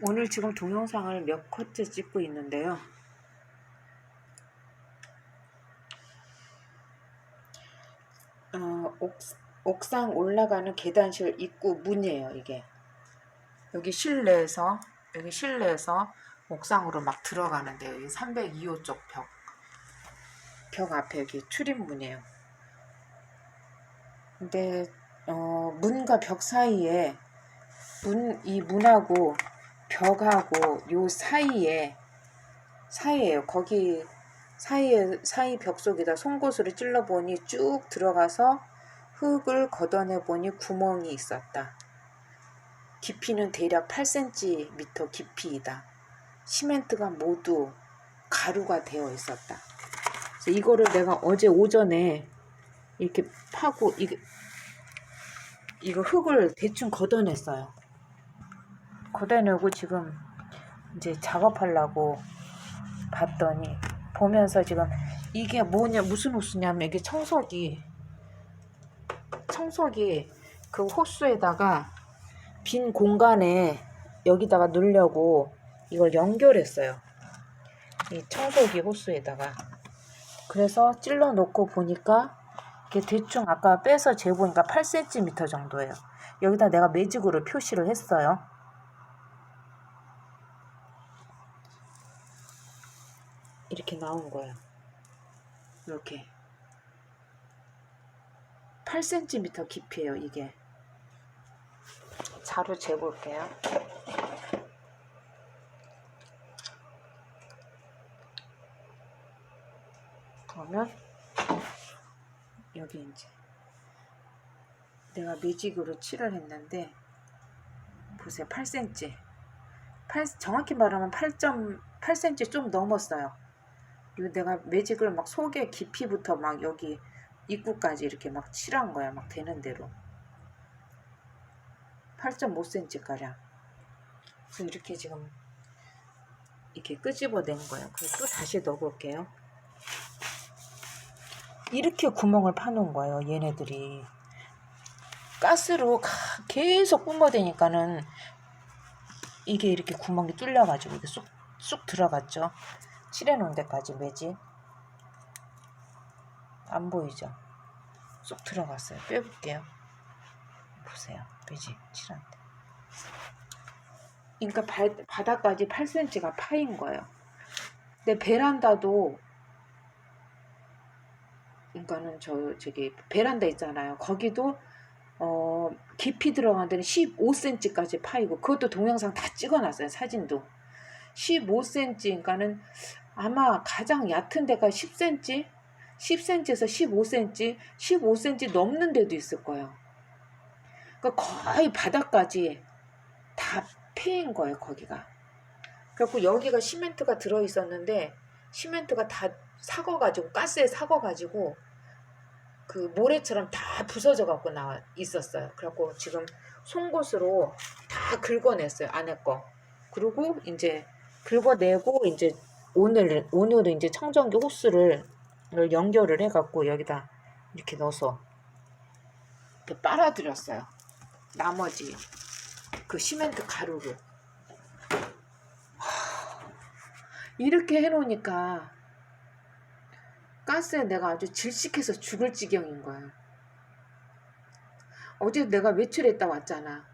오늘 지금 동영상을 몇 컷째 찍고 있는데요. 어, 옥, 옥상 올라가는 계단실 입구 문이에요, 이게. 여기 실내에서, 여기 실내에서 옥상으로 막 들어가는데, 여기 302호 쪽 벽, 벽 앞에 여기 출입문이에요. 근데, 어, 문과 벽 사이에, 문, 이 문하고 벽하고 요 사이에 사이에요. 거기 사이에 사이 벽 속에다 송곳으로 찔러 보니 쭉 들어가서 흙을 걷어내 보니 구멍이 있었다. 깊이는 대략 8cm 깊이이다. 시멘트가 모두 가루가 되어 있었다. 이거를 내가 어제 오전에 이렇게 파고 이게 이거 흙을 대충 걷어냈어요. 걷어내고 지금 이제 작업하려고 봤더니 보면서 지금 이게 뭐냐 무슨 호수냐면 이게 청소기 청소기 그 호수에다가 빈 공간에 여기다가 넣으려고 이걸 연결했어요. 이 청소기 호수에다가 그래서 찔러 놓고 보니까 이게 대충 아까 빼서 재보니까 8cm 정도예요. 여기다 내가 매직으로 표시를 했어요. 이렇게 나온 거예요. 이렇게 8cm 깊이에요, 이게. 자로 재볼게요. 그러면 여기 이제 내가 매직으로 칠을 했는데 보세요, 8cm. 8, 정확히 말하면 8.8cm 좀 넘었어요. 그리고 내가 매직을 막 속에 깊이부터 막 여기 입구까지 이렇게 막 칠한 거야. 막 되는 대로. 8.5cm 가량. 그래서 이렇게 지금 이렇게 끄집어낸 거예요. 그래서 또 다시 넣어볼게요. 이렇게 구멍을 파놓은 거예요. 얘네들이. 가스로 가- 계속 뿜어대니까는 이게 이렇게 구멍이 뚫려가지고 이게 쑥, 쑥 들어갔죠. 칠해놓은 데까지 매직 안 보이죠? 쏙 들어갔어요. 빼볼게요. 보세요. 매직 칠한 데. 그러니까 발, 바닥까지 8cm가 파인 거예요. 근데 베란다도 그러니까는 저 저기 베란다 있잖아요. 거기도 어 깊이 들어간 데는 15cm까지 파이고 그것도 동영상 다 찍어놨어요. 사진도 15cm 그러니까는 아마 가장 얕은 데가 10cm, 10cm에서 15cm, 15cm 넘는 데도 있을 거예요. 그러니까 거의 바닥까지 다 패인 거예요, 거기가. 그래갖고 여기가 시멘트가 들어 있었는데 시멘트가 다 사궈가지고 가스에 사궈가지고 그 모래처럼 다 부서져 갖고 나와 있었어요. 그래갖고 지금 송곳으로 다 긁어냈어요 안에 거. 그리고 이제 긁어내고 이제 오늘 오늘은 이제 청정기 호스를 연결을 해갖고 여기다 이렇게 넣어서 이렇게 빨아들였어요. 나머지 그 시멘트 가루를 이렇게 해놓으니까 가스에 내가 아주 질식해서 죽을 지경인 거야. 어제 내가 외출했다 왔잖아.